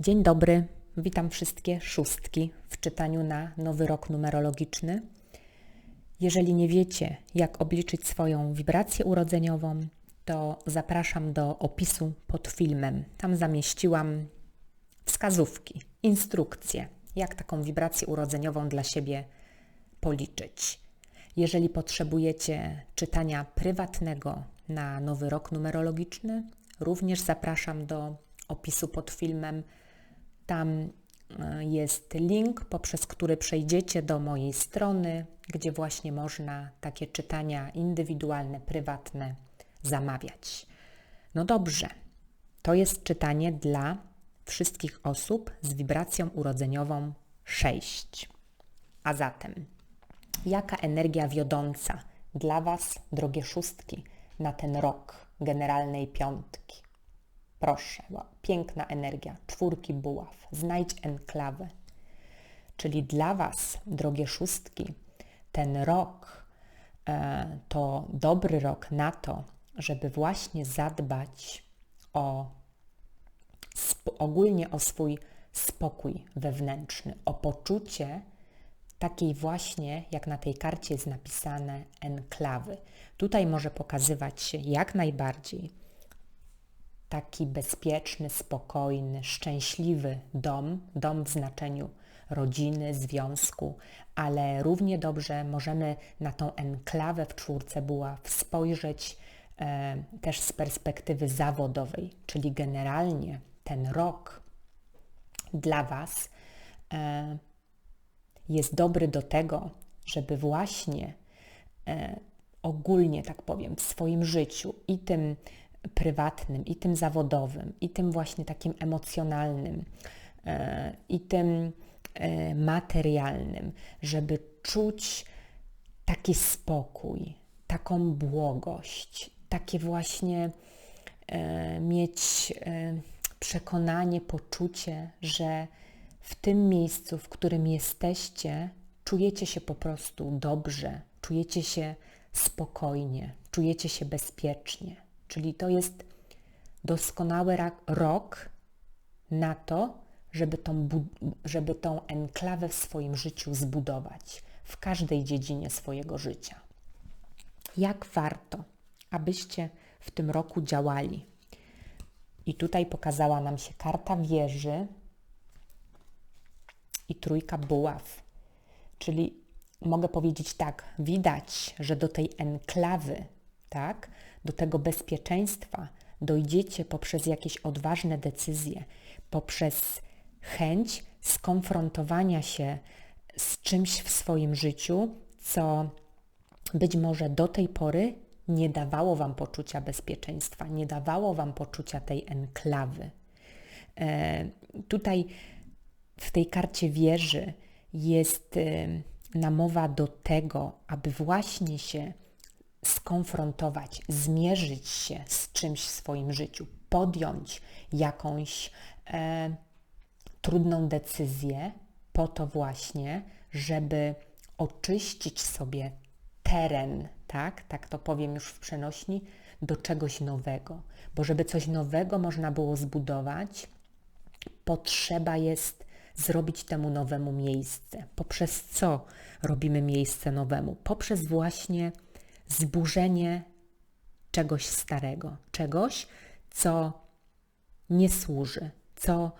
Dzień dobry, witam wszystkie szóstki w czytaniu na nowy rok numerologiczny. Jeżeli nie wiecie, jak obliczyć swoją wibrację urodzeniową, to zapraszam do opisu pod filmem. Tam zamieściłam wskazówki, instrukcje, jak taką wibrację urodzeniową dla siebie policzyć. Jeżeli potrzebujecie czytania prywatnego na nowy rok numerologiczny, również zapraszam do opisu pod filmem. Tam e, jest link, poprzez który przejdziecie do mojej strony, gdzie właśnie można takie czytania indywidualne, prywatne zamawiać. No dobrze, to jest czytanie dla wszystkich osób z wibracją urodzeniową 6. A zatem, jaka energia wiodąca dla Was, drogie szóstki, na ten rok generalnej piątki? Proszę, piękna energia, czwórki buław, znajdź enklawę. Czyli dla Was, drogie szóstki, ten rok e, to dobry rok na to, żeby właśnie zadbać o ogólnie o swój spokój wewnętrzny, o poczucie takiej właśnie, jak na tej karcie jest napisane, enklawy. Tutaj może pokazywać się jak najbardziej taki bezpieczny, spokojny, szczęśliwy dom, dom w znaczeniu rodziny, związku, ale równie dobrze możemy na tą enklawę w czwórce buław spojrzeć e, też z perspektywy zawodowej, czyli generalnie ten rok dla Was e, jest dobry do tego, żeby właśnie e, ogólnie, tak powiem, w swoim życiu i tym prywatnym, i tym zawodowym, i tym właśnie takim emocjonalnym, e, i tym e, materialnym, żeby czuć taki spokój, taką błogość, takie właśnie e, mieć przekonanie, poczucie, że w tym miejscu, w którym jesteście, czujecie się po prostu dobrze, czujecie się spokojnie, czujecie się bezpiecznie. Czyli to jest doskonały rok na to, żeby tą, żeby tą enklawę w swoim życiu zbudować, w każdej dziedzinie swojego życia. Jak warto, abyście w tym roku działali? I tutaj pokazała nam się karta wieży i trójka buław. Czyli mogę powiedzieć tak, widać, że do tej enklawy, tak, do tego bezpieczeństwa dojdziecie poprzez jakieś odważne decyzje, poprzez chęć skonfrontowania się z czymś w swoim życiu, co być może do tej pory nie dawało Wam poczucia bezpieczeństwa, nie dawało Wam poczucia tej enklawy. E, tutaj w tej karcie wieży jest e, namowa do tego, aby właśnie się skonfrontować, zmierzyć się z czymś w swoim życiu, podjąć jakąś e, trudną decyzję po to właśnie, żeby oczyścić sobie teren, tak, tak to powiem już w przenośni, do czegoś nowego. Bo żeby coś nowego można było zbudować, potrzeba jest zrobić temu nowemu miejsce. Poprzez co robimy miejsce nowemu? Poprzez właśnie zburzenie czegoś starego, czegoś, co nie służy, co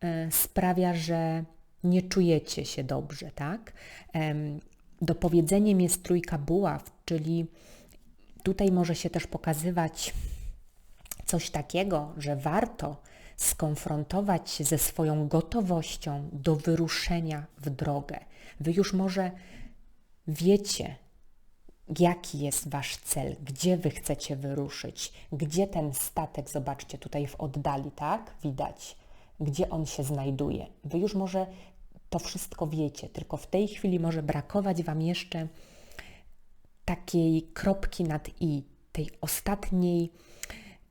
e, sprawia, że nie czujecie się dobrze, tak? Dopowiedzeniem jest trójka buław, czyli tutaj może się też pokazywać coś takiego, że warto skonfrontować się ze swoją gotowością do wyruszenia w drogę. Wy już może wiecie, jaki jest Wasz cel, gdzie Wy chcecie wyruszyć, gdzie ten statek, zobaczcie tutaj w oddali, tak? Widać, gdzie on się znajduje. Wy już może to wszystko wiecie, tylko w tej chwili może brakować Wam jeszcze takiej kropki nad i, tej ostatniej,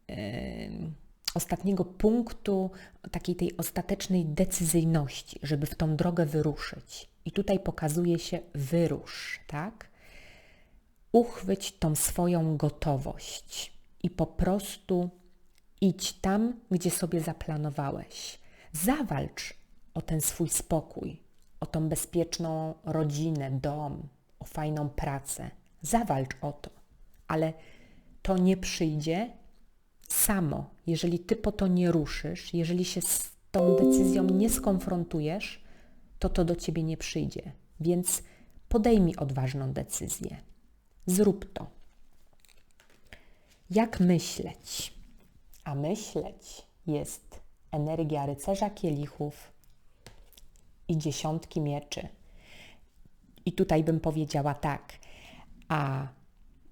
yy, ostatniego punktu, takiej tej ostatecznej decyzyjności, żeby w tą drogę wyruszyć. I tutaj pokazuje się wyrusz, tak? Uchwyć tą swoją gotowość i po prostu idź tam, gdzie sobie zaplanowałeś. Zawalcz o ten swój spokój, o tą bezpieczną rodzinę, dom, o fajną pracę. Zawalcz o to, ale to nie przyjdzie samo, jeżeli ty po to nie ruszysz, jeżeli się z tą decyzją nie skonfrontujesz, to to do ciebie nie przyjdzie. Więc podejmij odważną decyzję. Zrób to. Jak myśleć? A myśleć jest energia rycerza kielichów i dziesiątki mieczy. I tutaj bym powiedziała tak, a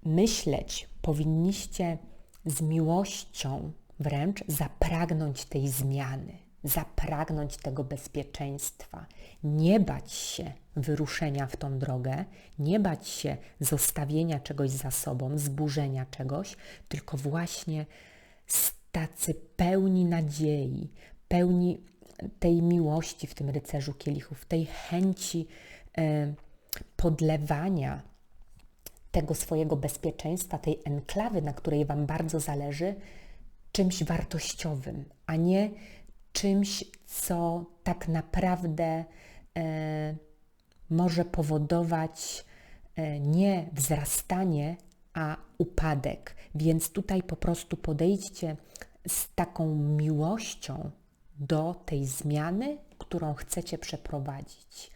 myśleć powinniście z miłością wręcz zapragnąć tej zmiany, zapragnąć tego bezpieczeństwa, nie bać się wyruszenia w tą drogę, nie bać się zostawienia czegoś za sobą, zburzenia czegoś, tylko właśnie tacy pełni nadziei, pełni tej miłości w tym rycerzu kielichów, tej chęci e, podlewania tego swojego bezpieczeństwa, tej enklawy, na której Wam bardzo zależy, czymś wartościowym, a nie czymś, co tak naprawdę e, może powodować e, nie wzrastanie, a upadek. Więc tutaj po prostu podejdźcie z taką miłością do tej zmiany, którą chcecie przeprowadzić.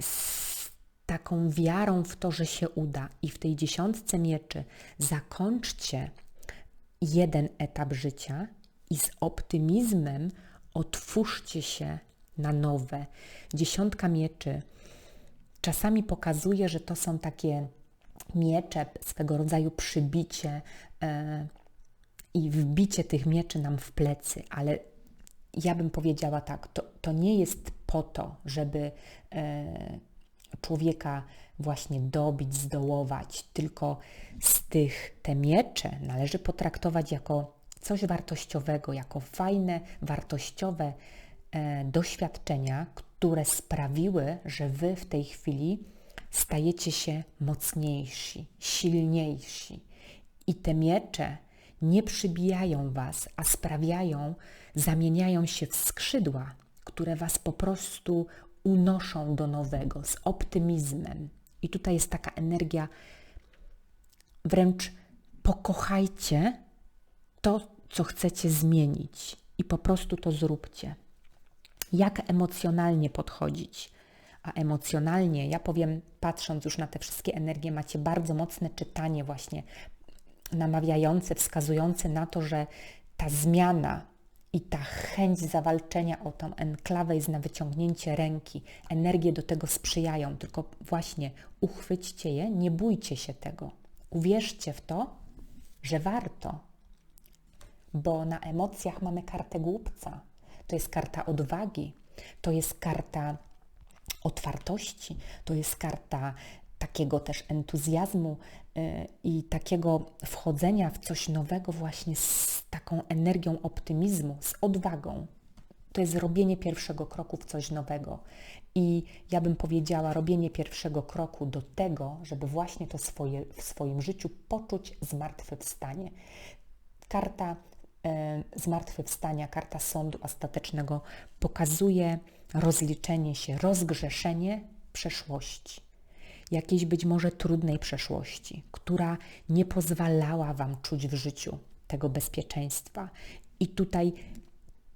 Z taką wiarą w to, że się uda. I w tej dziesiątce mieczy zakończcie jeden etap życia i z optymizmem otwórzcie się na nowe. Dziesiątka mieczy czasami pokazuje, że to są takie miecze, swego rodzaju przybicie e, i wbicie tych mieczy nam w plecy, ale ja bym powiedziała tak, to, to nie jest po to, żeby e, człowieka właśnie dobić, zdołować, tylko z tych te miecze należy potraktować jako coś wartościowego, jako fajne, wartościowe e, doświadczenia, które sprawiły, że wy w tej chwili stajecie się mocniejsi, silniejsi. I te miecze nie przybijają was, a sprawiają, zamieniają się w skrzydła, które was po prostu unoszą do nowego z optymizmem. I tutaj jest taka energia, wręcz pokochajcie to, co chcecie zmienić i po prostu to zróbcie. Jak emocjonalnie podchodzić? A emocjonalnie, ja powiem, patrząc już na te wszystkie energie, macie bardzo mocne czytanie, właśnie namawiające, wskazujące na to, że ta zmiana i ta chęć zawalczenia o tą enklawę jest na wyciągnięcie ręki. Energie do tego sprzyjają, tylko właśnie uchwyćcie je, nie bójcie się tego. Uwierzcie w to, że warto, bo na emocjach mamy kartę głupca. To jest karta odwagi, to jest karta otwartości, to jest karta takiego też entuzjazmu y, i takiego wchodzenia w coś nowego właśnie z taką energią optymizmu, z odwagą. To jest robienie pierwszego kroku w coś nowego. I ja bym powiedziała, robienie pierwszego kroku do tego, żeby właśnie to swoje, w swoim życiu poczuć zmartwychwstanie. Karta zmartwychwstania, karta sądu ostatecznego pokazuje rozliczenie się, rozgrzeszenie przeszłości jakiejś być może trudnej przeszłości, która nie pozwalała Wam czuć w życiu tego bezpieczeństwa. I tutaj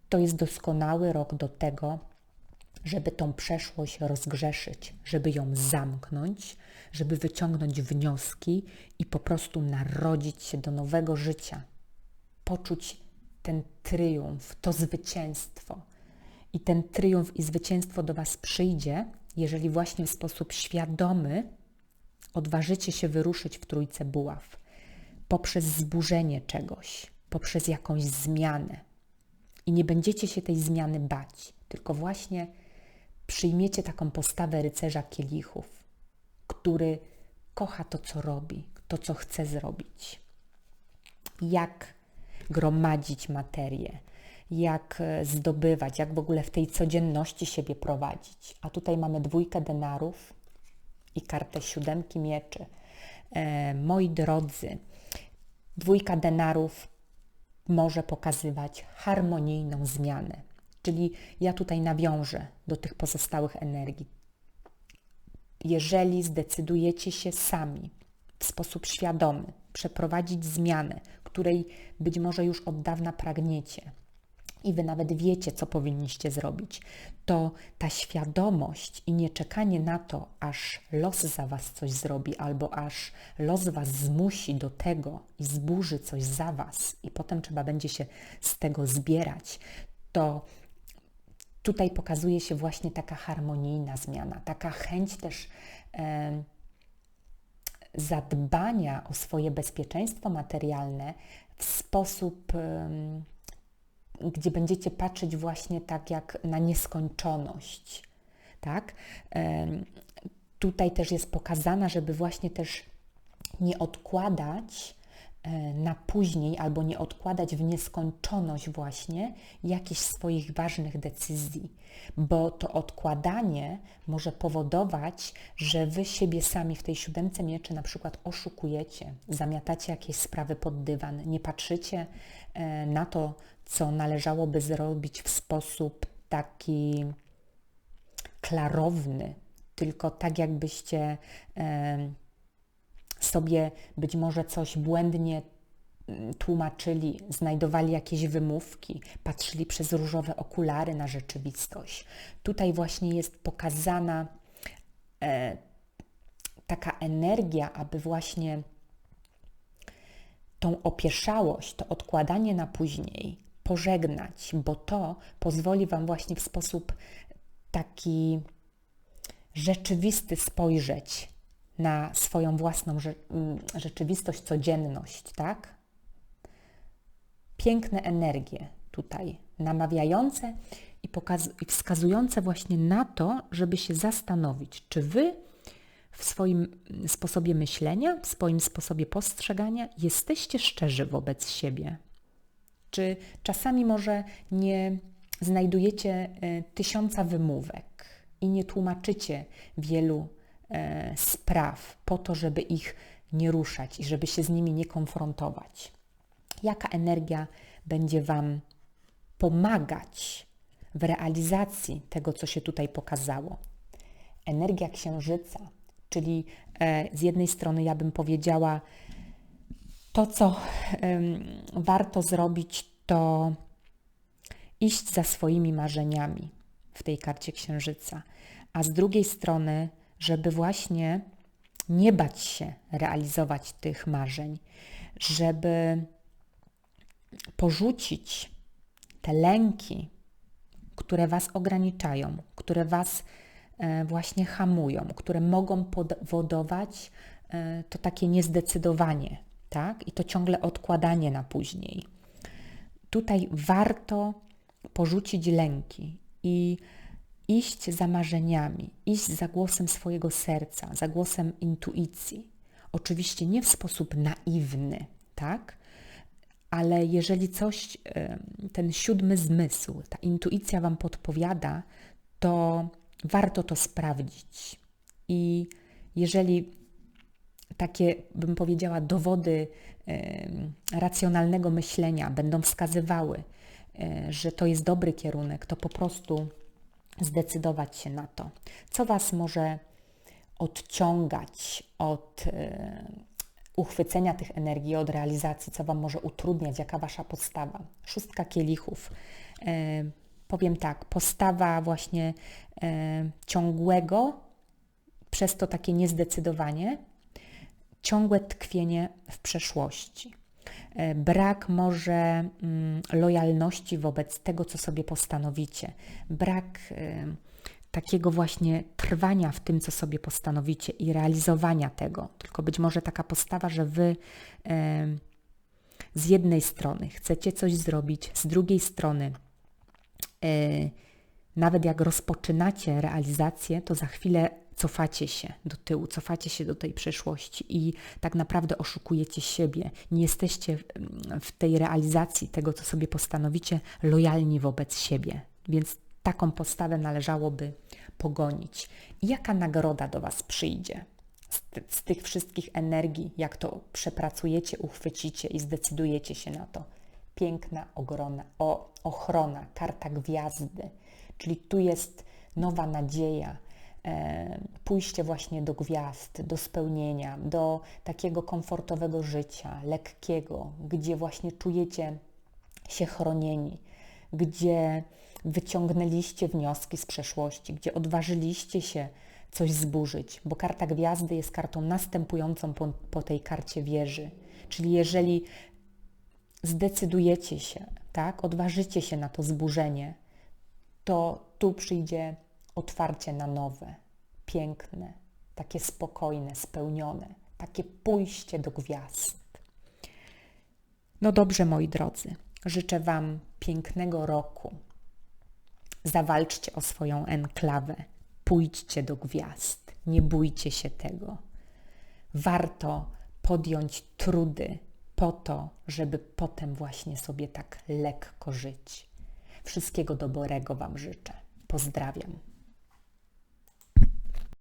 to jest doskonały rok do tego, żeby tą przeszłość rozgrzeszyć, żeby ją zamknąć, żeby wyciągnąć wnioski i po prostu narodzić się do nowego życia, poczuć ten triumf, to zwycięstwo. I ten triumf i zwycięstwo do Was przyjdzie, jeżeli właśnie w sposób świadomy odważycie się wyruszyć w trójce buław, poprzez zburzenie czegoś, poprzez jakąś zmianę. I nie będziecie się tej zmiany bać, tylko właśnie przyjmiecie taką postawę rycerza kielichów, który kocha to, co robi, to, co chce zrobić. Jak gromadzić materię, jak e, zdobywać, jak w ogóle w tej codzienności siebie prowadzić. A tutaj mamy dwójkę denarów i kartę siódemki mieczy. E, moi drodzy, dwójka denarów może pokazywać harmonijną zmianę. Czyli ja tutaj nawiążę do tych pozostałych energii. Jeżeli zdecydujecie się sami w sposób świadomy przeprowadzić zmianę, której być może już od dawna pragniecie, i wy nawet wiecie, co powinniście zrobić, to ta świadomość i nie czekanie na to, aż los za was coś zrobi, albo aż los was zmusi do tego i zburzy coś za was, i potem trzeba będzie się z tego zbierać, to tutaj pokazuje się właśnie taka harmonijna zmiana, taka chęć też. Zadbania o swoje bezpieczeństwo materialne w sposób gdzie będziecie patrzeć właśnie tak jak na nieskończoność. Tak? Tutaj też jest pokazana, żeby właśnie też nie odkładać na później albo nie odkładać w nieskończoność właśnie jakichś swoich ważnych decyzji, bo to odkładanie może powodować, że wy siebie sami w tej siódemce mieczy na przykład oszukujecie, zamiatacie jakieś sprawy pod dywan, nie patrzycie e, na to, co należałoby zrobić w sposób taki klarowny, tylko tak jakbyście sobie być może coś błędnie mm, tłumaczyli, znajdowali jakieś wymówki, patrzyli przez różowe okulary na rzeczywistość. Tutaj właśnie jest pokazana e, taka energia, aby właśnie tą opieszałość, to odkładanie na później, pożegnać, bo to pozwoli Wam właśnie w sposób taki rzeczywisty spojrzeć na swoją własną rzeczywistość, codzienność, tak? Piękne energie tutaj, namawiające i, i wskazujące właśnie na to, żeby się zastanowić, czy Wy w swoim sposobie myślenia, w swoim sposobie postrzegania jesteście szczerzy wobec siebie. Czy czasami może nie znajdujecie e, tysiąca wymówek i nie tłumaczycie wielu spraw po to, żeby ich nie ruszać i żeby się z nimi nie konfrontować? Jaka energia będzie Wam pomagać w realizacji tego, co się tutaj pokazało? Energia księżyca, czyli e, z jednej strony ja bym powiedziała, to, co warto zrobić, to iść za swoimi marzeniami w tej karcie księżyca, a z drugiej strony, żeby właśnie nie bać się realizować tych marzeń, żeby porzucić te lęki, które Was ograniczają, które Was e, właśnie hamują, które mogą powodować e, to takie niezdecydowanie tak? I to ciągle odkładanie na później. Tutaj warto porzucić lęki i iść za marzeniami, iść za głosem swojego serca, za głosem intuicji. Oczywiście nie w sposób naiwny, tak? Ale jeżeli coś, ten siódmy zmysł, ta intuicja Wam podpowiada, to warto to sprawdzić. I jeżeli takie, bym powiedziała, dowody racjonalnego myślenia będą wskazywały, e, że to jest dobry kierunek, to po prostu zdecydować się na to. Co Was może odciągać od e, uchwycenia tych energii, od realizacji, co Wam może utrudniać, jaka Wasza postawa. Szóstka kielichów. E, powiem tak, postawa właśnie ciągłego, przez to takie niezdecydowanie, ciągłe tkwienie w przeszłości. E, brak może mm, lojalności wobec tego, co sobie postanowicie. Brak e, takiego właśnie trwania w tym, co sobie postanowicie i realizowania tego. Tylko być może taka postawa, że wy e, z jednej strony chcecie coś zrobić, z drugiej strony nawet jak rozpoczynacie realizację, to za chwilę cofacie się do tyłu, cofacie się do tej przeszłości i tak naprawdę oszukujecie siebie. Nie jesteście w tej realizacji tego, co sobie postanowicie, lojalni wobec siebie. Więc taką postawę należałoby pogonić. I jaka nagroda do Was przyjdzie z, z tych wszystkich energii, jak to przepracujecie, uchwycicie i zdecydujecie się na to? piękna ogrona, o, ochrona, karta gwiazdy, czyli tu jest nowa nadzieja, pójście właśnie do gwiazd, do spełnienia, do takiego komfortowego życia, lekkiego, gdzie właśnie czujecie się chronieni, gdzie wyciągnęliście wnioski z przeszłości, gdzie odważyliście się coś zburzyć, bo karta gwiazdy jest kartą następującą po, po tej karcie wieży. Czyli jeżeli zdecydujecie się, tak, odważycie się na to zburzenie, to tu przyjdzie otwarcie na nowe, piękne, takie spokojne, spełnione, takie pójście do gwiazd. No dobrze, moi drodzy, życzę Wam pięknego roku. Zawalczcie o swoją enklawę, pójdźcie do gwiazd, nie bójcie się tego. Warto podjąć trudy po to, żeby potem właśnie sobie tak lekko żyć. Wszystkiego dobrego Wam życzę. Pozdrawiam.